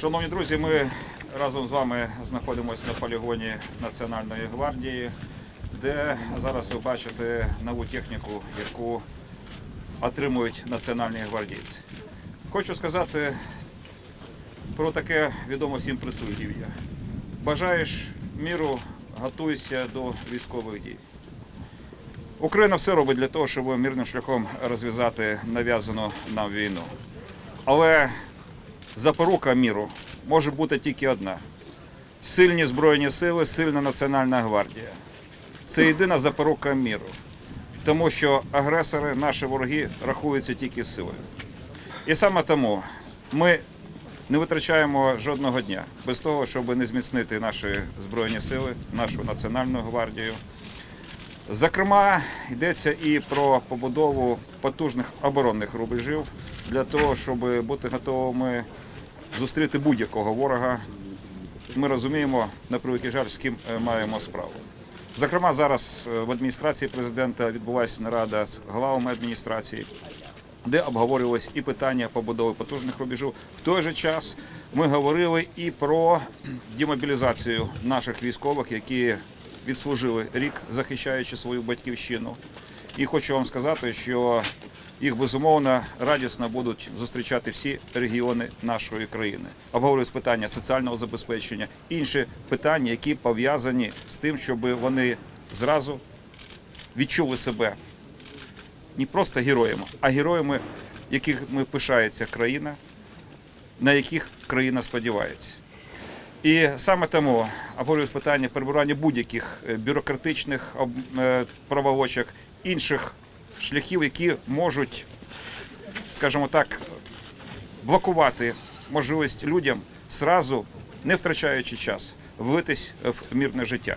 Шановні друзі, ми разом з вами знаходимося на полігоні Національної гвардії, де зараз ви бачите нову техніку, яку отримують національні гвардійці. Хочу сказати про таке відомо всім прислів'я. Бажаєш міру, готуйся до військових дій. Україна все робить для того, щоб мирним шляхом розв'язати нав'язану нам війну. Але запорука міру може бути тільки одна: сильні збройні сили, сильна Національна гвардія. Це єдина запорука міру. Тому що агресори, наші вороги, рахуються тільки силою. І саме тому ми не витрачаємо жодного дня без того, щоб не зміцнити наші збройні сили, нашу національну гвардію. Зокрема, йдеться і про побудову потужних оборонних рубежів для того, щоб бути готовими зустріти будь-якого ворога. Ми розуміємо, на превеликий жаль, з ким е, маємо справу. Зокрема, зараз е, в адміністрації президента відбулася нарада з главами адміністрації, де обговорювалось і питання побудови потужних рубежів. В той же час ми говорили і про демобілізацію наших військових, які відслужили рік, захищаючи свою батьківщину. І хочу вам сказати, що їх безумовно радісно будуть зустрічати всі регіони нашої країни. Обговорюють питання соціального забезпечення, інші питання, які пов'язані з тим, щоб вони зразу відчули себе не просто героями, а героями, якими пишається країна, на яких країна сподівається. І саме тому обговорюють питання перебування будь-яких е, бюрократичних е, інших шляхів, які можуть, скажімо так, блокувати можливість людям зразу, не втрачаючи час, влитись в мирне життя.